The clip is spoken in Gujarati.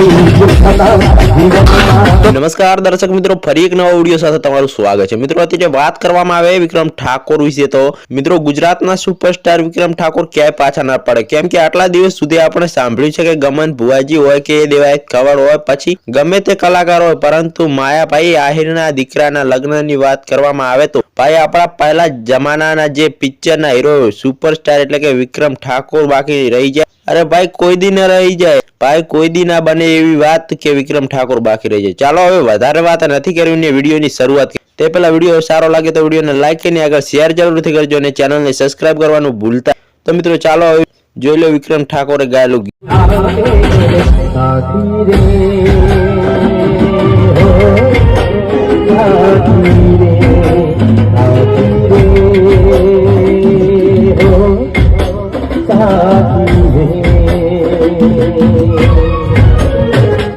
నీ નમસ્કાર, દર્શક મિત્રો, ફરી એક નવા વીડિયો સાથે તમારું સ્વાગત છે. મિત્રો, અત્યારે વાત કરવામાં આવે વિક્રમ ઠાકોર વિશે તો. મિત્રો, ગુજરાતના સુપરસ્ટાર વિક્રમ ઠાકોર ક્યાંય પાછા ના પડે. કેમ કે આટલા દિવસ સુધી આપણે સાંભળ્યું છે કે ગમન ભુવાજી હોય કે દેવાયત કવર હોય, પછી ગમે તે કલાકાર હોય, પરંતુ માયાભાઈ આહિરના દીકરાના લગ્નની વાત કરવામાં આવે તો. ભાઈ, આપણા પહેલા જમાનાના જે પિક્ચરના હીરો સુપરસ્ટાર એટલે કે વિક્રમ ઠાકોર બાકી રહી જાય. અરે ભાઈ, કોઈ દી ન રહી જાય. ભાઈ, કોઈ દી ના બને એવી વાત કે વિક્રમ ઠાકોર બાકી રહી જાય. ચાલો હવે વધારે વાત નથી કરવી ને વિડીયોની શરૂઆત તે પહેલાં વીડિયો સારો લાગે તો વિડીયોને લાઇક કરીને આગળ શેર જરૂરથી કરજો અને ચેનલને સબસ્ક્રાઇબ કરવાનું ભૂલતા તો મિત્રો ચાલો હવે જોઈ લો વિક્રમ ઠાકોરે ગાયેલું ગીત.